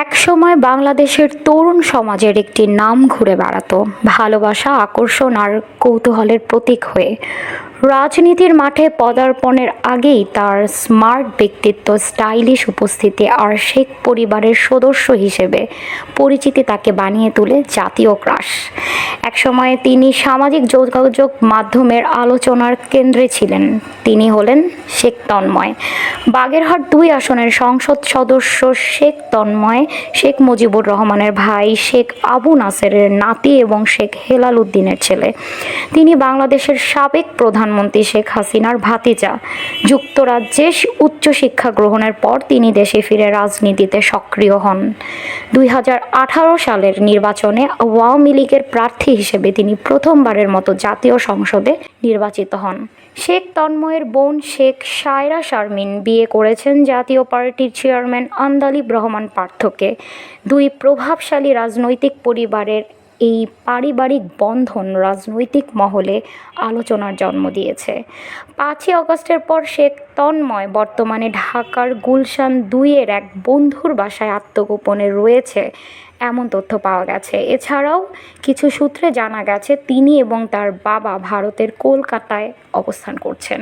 একসময় বাংলাদেশের তরুণ সমাজের একটি নাম ঘুরে বেড়াতো। ভালোবাসা, আকর্ষণ আর কৌতূহলের প্রতীক হয়ে। রাজনীতির মাঠে পদার্পণের আগেই তার স্মার্ট ব্যক্তিত্ব, স্টাইলিশ উপস্থিতি আর শেখ পরিবারের সদস্য হিসেবে পরিচিতি তাকে বানিয়ে তোলে জাতীয় ক্রাশ। একসময়ে তিনি সামাজিক যোগাযোগ মাধ্যমের আলোচনার কেন্দ্রে ছিলেন। তিনি হলেন শেখ তন্ময়। বাগেরহাট দুই আসনের সংসদ সদস্য শেখ তন্ময়, শেখ মুজিবুর রহমানের ভাই শেখ আবু নাসেরের নাতি এবং শেখ হেলাল উদ্দিনের ছেলে। তিনি বাংলাদেশের সাবেক প্রধানমন্ত্রী শেখ হাসিনার ভাতিজা। যুক্তরাজ্যে উচ্চশিক্ষা গ্রহণের পর তিনি দেশে ফিরে রাজনীতিতে সক্রিয় হন। দুই হাজার আঠারো সালের নির্বাচনে আওয়ামী লীগের প্রার্থী হিসেবে তিনি প্রথমবারের মতো জাতীয় সংসদে নির্বাচিত হন। শেখ তন্ময়ের বোন শেখ সায়রা শারমিন বিয়ে করেছেন জাতীয় পার্টির চেয়ারম্যান আন্দালিব রহমান পার্থকে। দুই প্রভাবশালী রাজনৈতিক পরিবারের এই পারিবারিক বন্ধন রাজনৈতিক মহলে আলোচনার জন্ম দিয়েছে। পাঁচই অগস্টের পর শেখ তন্ময় বর্তমানে ঢাকার গুলশান দুইয়ের এক বন্ধুর বাসায় আত্মগোপনে রয়েছে, এমন তথ্য পাওয়া গেছে। এছাড়াও কিছু সূত্রে জানা গেছে, তিনি এবং তার বাবা ভারতের কলকাতায় অবস্থান করছেন।